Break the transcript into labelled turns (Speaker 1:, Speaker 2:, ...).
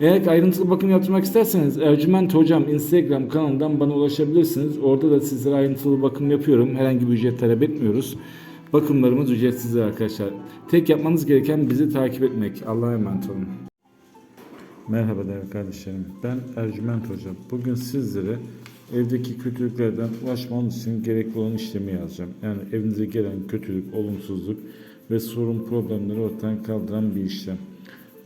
Speaker 1: Eğer ayrıntılı bakım yaptırmak isterseniz Ercüment Hocam Instagram kanalından bana ulaşabilirsiniz. Orada da sizlere ayrıntılı bakım yapıyorum. Herhangi bir ücret talep etmiyoruz. Bakımlarımız ücretsizdir arkadaşlar. Tek yapmanız gereken bizi takip etmek. Allah'a emanet olun. Merhaba değerli kardeşlerim. Ben Ercüment Hocam. Bugün sizlere evdeki kötülüklerden ulaşmanız için gerekli olan işlemi yazacağım. Yani evinize gelen kötülük, olumsuzluk ve sorun problemleri ortadan kaldıran bir işlem.